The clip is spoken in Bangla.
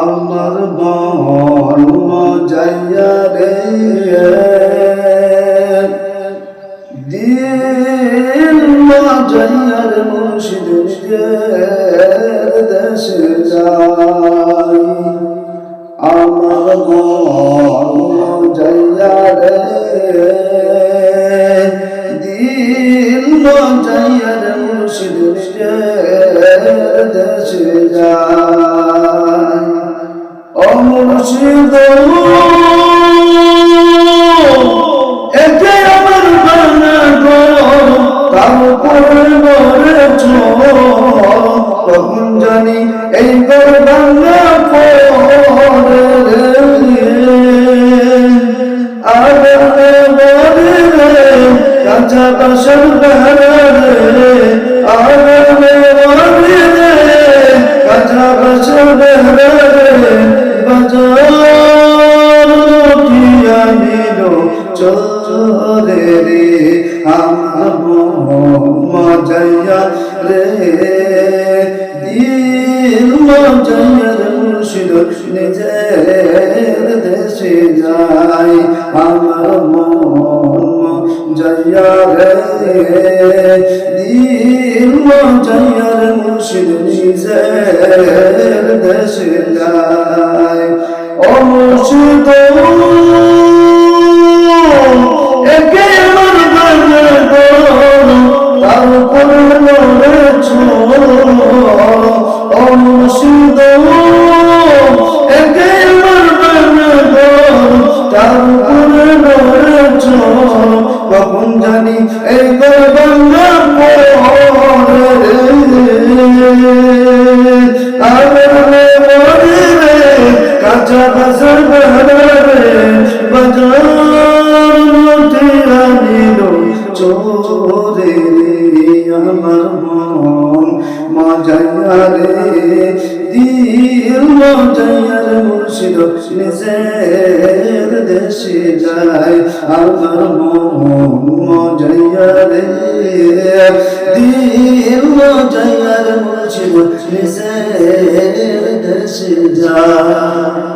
আমার মন মজাইয়া রে। দিল মজাইয়ার মুর্শিদ দেশে যাই। আমার মন মজাইয়া রে। দিল মজাইয়ার মুর্শিদ দেশে যাই। অমুর্শিদ একে আমার বানা গো তার উপরে মরেছ জানি এই গর বাংলা পরে আগে দিল মজাইয়া রে মুর্শিদ, নিজের দেশে যাই আমার মন জয়া রে। দিল মজাইয়া রে মুর্শিদ, নিজের দেশে যাই ও মুর্শিদ তার উপর মরেছ মরেছ কখন জানি এই গঙ্গা পরে আমার মরে রে, কাঁচা বাসর রে বাজার মধ্যে আনিল চোরে আমার মন। মজাইয়া রে, দিল মজাইয়া রে, মুর্শিদ নিজের দেশে যায় আমার মজাইয়া রে দিল মজাইয়া রে। মুর্শিদ নিজের দেশে যায়।